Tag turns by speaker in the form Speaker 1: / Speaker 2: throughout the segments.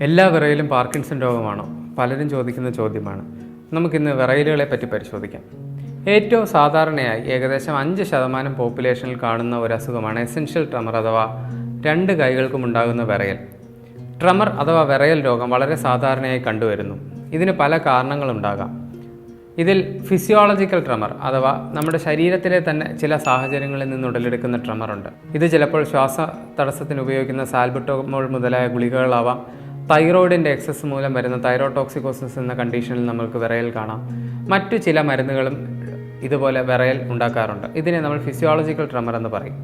Speaker 1: എല്ലാ വിറയിലും പാർക്കിൻസൺ രോഗമാണോ? പലരും ചോദിക്കുന്ന ചോദ്യമാണ്. നമുക്കിന്ന് വിറയലുകളെ പറ്റി പരിശോധിക്കാം. ഏറ്റവും സാധാരണയായി ഏകദേശം അഞ്ച് ശതമാനം പോപ്പുലേഷനിൽ കാണുന്ന ഒരു അസുഖമാണ് എസെൻഷ്യൽ ട്രമർ അഥവാ രണ്ട് കൈകൾക്കും ഉണ്ടാകുന്ന വിറയൽ. ട്രമർ അഥവാ വിറയൽ രോഗം വളരെ സാധാരണയായി കണ്ടുവരുന്നു. ഇതിന് പല കാരണങ്ങളുണ്ടാകാം. ഇതിൽ ഫിസിയോളജിക്കൽ ട്രമർ അഥവാ നമ്മുടെ ശരീരത്തിലെ തന്നെ ചില സാഹചര്യങ്ങളിൽ നിന്ന് ഉടലെടുക്കുന്ന ട്രമർ ഉണ്ട്. ഇത് ചിലപ്പോൾ ശ്വാസ തടസ്സത്തിന് ഉപയോഗിക്കുന്ന സാൽബുട്ടോമോൾ മുതലായ ഗുളികകളാവാം തൈറോയിഡിന്റെ എക്സസ് മൂലം വരുന്ന തൈറോടോക്സിക്കോസിസ് എന്ന കണ്ടീഷനിൽ നമുക്ക് വിറയൽ കാണാം. മറ്റു ചില മരുന്നുകളും ഇതുപോലെ വിറയൽ ഉണ്ടാക്കാറുണ്ട്. ഇതിനെ നമ്മൾ ഫിസിയോളജിക്കൽ ട്രമർ എന്ന് പറയും.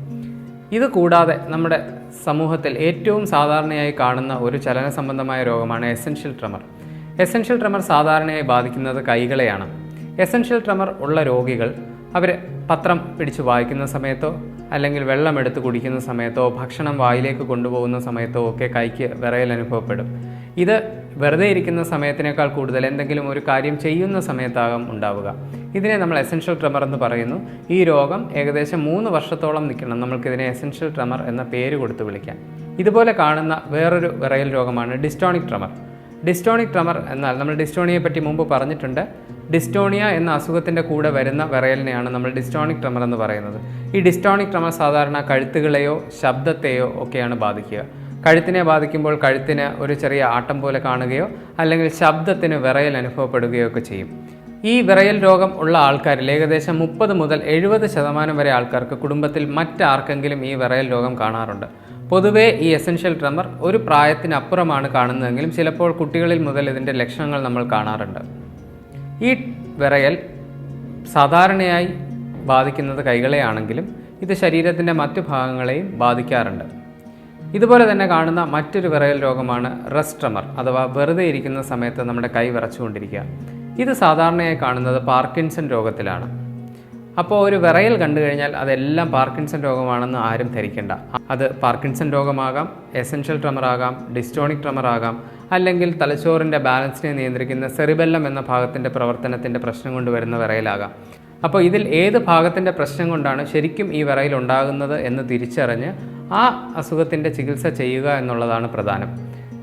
Speaker 1: ഇത് കൂടാതെ നമ്മുടെ സമൂഹത്തിൽ ഏറ്റവും സാധാരണയായി കാണുന്ന ഒരു ചലന സംബന്ധമായ രോഗമാണ് എസെൻഷ്യൽ ട്രമർ എസെൻഷ്യൽ ട്രമർ സാധാരണയായി ബാധിക്കുന്നത് കൈകളെയാണ്. എസെൻഷ്യൽ ട്രമർ ഉള്ള രോഗികൾ അവർ പത്രം പിടിച്ച് വായിക്കുന്ന സമയത്തോ അല്ലെങ്കിൽ വെള്ളം എടുത്ത് കുടിക്കുന്ന സമയത്തോ ഭക്ഷണം വായിലേക്ക് കൊണ്ടുപോകുന്ന സമയത്തോ ഒക്കെ കൈക്ക് വിറയൽ അനുഭവപ്പെടും. ഇത് വെറുതെ ഇരിക്കുന്ന സമയത്തിനേക്കാൾ കൂടുതൽ എന്തെങ്കിലും ഒരു കാര്യം ചെയ്യുന്ന സമയത്താകും ഉണ്ടാവുക. ഇതിനെ നമ്മൾ എസെൻഷ്യൽ ട്രമർ എന്ന് പറയുന്നു. ഈ രോഗം ഏകദേശം മൂന്ന് വർഷത്തോളം നിൽക്കണം. നമ്മൾക്കിതിനെ എസെൻഷ്യൽ ട്രമർ എന്ന പേര് കൊടുത്ത് വിളിക്കാം. ഇതുപോലെ കാണുന്ന വേറൊരു വിറയൽ രോഗമാണ് ഡിസ്റ്റോണിക് ട്രമർ ഡിസ്റ്റോണിക് ട്രമർ എന്നാൽ നമ്മൾ ഡിസ്റ്റോണിയെ പറ്റി മുമ്പ് പറഞ്ഞിട്ടുണ്ട്. ഡിസ്റ്റോണിയ എന്ന അസുഖത്തിന്റെ കൂടെ വരുന്ന വിറയലിനെയാണ് നമ്മൾ ഡിസ്റ്റോണിക് ട്രമർ എന്ന് പറയുന്നത്. ഈ ഡിസ്റ്റോണിക് ട്രമർ സാധാരണ കഴുത്തുകളെയോ ശബ്ദത്തെയോ ഒക്കെയാണ് ബാധിക്കുക. കഴുത്തിനെ ബാധിക്കുമ്പോൾ കഴുത്തിന് ഒരു ചെറിയ ആട്ടം പോലെ കാണുകയോ അല്ലെങ്കിൽ ശബ്ദത്തിന് വിറയൽ അനുഭവപ്പെടുകയോ ഒക്കെ ചെയ്യും. ഈ വിറയൽ രോഗം ഉള്ള ആൾക്കാരിൽ ഏകദേശം മുപ്പത് മുതൽ എഴുപത് ശതമാനം വരെ ആൾക്കാർക്ക് കുടുംബത്തിൽ മറ്റാർക്കെങ്കിലും ഈ വിറയൽ രോഗം കാണാറുണ്ട്. പൊതുവേ ഈ എസെൻഷ്യൽ ട്രമർ ഒരു പ്രായത്തിനപ്പുറമാണ് കാണുന്നതെങ്കിലും ചിലപ്പോൾ കുട്ടികളിൽ മുതൽ ഇതിന്റെ ലക്ഷണങ്ങൾ നമ്മൾ കാണാറുണ്ട്. ഈ വിറയൽ സാധാരണയായി ബാധിക്കുന്നത് കൈകളെയാണെങ്കിലും ഇത് ശരീരത്തിന്റെ മറ്റു ഭാഗങ്ങളെയും ബാധിക്കാറുണ്ട്. ഇതുപോലെ തന്നെ കാണുന്ന മറ്റൊരു വിറയൽ രോഗമാണ് റെസ്റ്റമർ അഥവാ വെറുതെ ഇരിക്കുന്ന സമയത്ത് നമ്മുടെ കൈ വിറച്ചുകൊണ്ടിരിക്കുക. ഇത് സാധാരണയായി കാണുന്നത് പാർക്കിൻസൺ രോഗത്തിലാണ്. അപ്പോൾ ഒരു വിറയൽ കണ്ടു കഴിഞ്ഞാൽ അതെല്ലാം പാർക്കിൻസൺ രോഗമാണെന്ന് ആരും ധരിക്കേണ്ട. അത് പാർക്കിൻസൺ രോഗമാകാം എസെൻഷ്യൽ ട്രമർ ആകാം ഡിസ്റ്റോണിക് ട്രമർ ആകാം അല്ലെങ്കിൽ തലച്ചോറിന്റെ ബാലൻസിനെ നിയന്ത്രിക്കുന്ന സെറിബെല്ലം എന്ന ഭാഗത്തിന്റെ പ്രവർത്തനത്തിന്റെ പ്രശ്നം കൊണ്ട് വരുന്ന വിറയലാകാം. അപ്പോൾ ഇതിൽ ഏത് ഭാഗത്തിന്റെ പ്രശ്നം കൊണ്ടാണ് ശരിക്കും ഈ വിറയൽ ഉണ്ടാകുന്നത് എന്ന് തിരിച്ചറിഞ്ഞ് ആ അസുഖത്തിന്റെ ചികിത്സ ചെയ്യുക എന്നുള്ളതാണ് പ്രധാനം.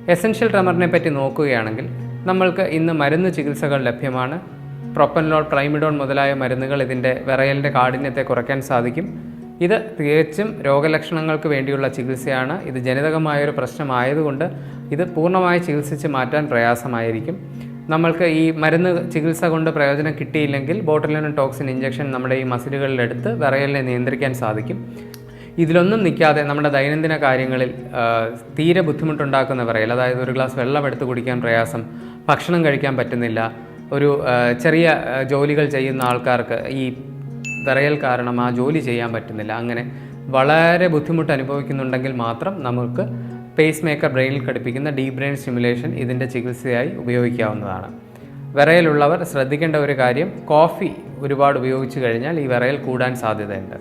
Speaker 1: എസെൻഷ്യൽ ട്രമറിനെ പറ്റി നോക്കുകയാണെങ്കിൽ നമ്മൾക്ക് ഇന്ന് മരുന്ന് ചികിത്സകൾ ലഭ്യമാണ്. പ്രൊപ്പൻലോൾ പ്രൈമിഡോൺ മുതലായ മരുന്നുകൾ ഇതിന്റെ വിറയലിന്റെ കാഠിന്യത്തെ കുറയ്ക്കാൻ സാധിക്കും. ഇത് തികച്ചും രോഗലക്ഷണങ്ങൾക്ക് വേണ്ടിയുള്ള ചികിത്സയാണ്. ഇത് ജനിതകമായൊരു പ്രശ്നമായതുകൊണ്ട് ഇത് പൂർണമായി ചികിത്സിച്ച് മാറ്റാൻ പ്രയാസമായിരിക്കും. നമ്മൾക്ക് ഈ മരുന്ന് ചികിത്സ കൊണ്ട് പ്രയോജനം കിട്ടിയില്ലെങ്കിൽ ബോട്ടിലിനും ടോക്സിൻ ഇഞ്ചക്ഷൻ നമ്മുടെ ഈ മസിലുകളിലെടുത്ത് വിറയലിനെ നിയന്ത്രിക്കാൻ സാധിക്കും. ഇതിലൊന്നും നിൽക്കാതെ നമ്മുടെ ദൈനംദിന കാര്യങ്ങളിൽ തീരെ ബുദ്ധിമുട്ടുണ്ടാക്കുന്ന വിറയൽ അതായത് ഒരു ഗ്ലാസ് വെള്ളം എടുത്ത് കുടിക്കാൻ പ്രയാസം ഭക്ഷണം കഴിക്കാൻ പറ്റുന്നില്ല ഒരു ചെറിയ ജോലികൾ ചെയ്യുന്ന ആൾക്കാർക്ക് ഈ വിറയൽ കാരണം ആ ജോലി ചെയ്യാൻ പറ്റുന്നില്ല. അങ്ങനെ വളരെ ബുദ്ധിമുട്ട് അനുഭവിക്കുന്നുണ്ടെങ്കിൽ മാത്രം നമുക്ക് പേസ് മേക്കർ ബ്രെയിനിൽ ഘടിപ്പിക്കുന്ന ഡീപ് ബ്രെയിൻ സ്റ്റിമുലേഷൻ ഇതിന്റെ ചികിത്സയായി ഉപയോഗിക്കാവുന്നതാണ്. വിറയലുള്ളവർ ശ്രദ്ധിക്കേണ്ട ഒരു കാര്യം കോഫി ഒരുപാട് ഉപയോഗിച്ചു കഴിഞ്ഞാൽ ഈ വിറയൽ കൂടാൻ സാധ്യതയുണ്ട്.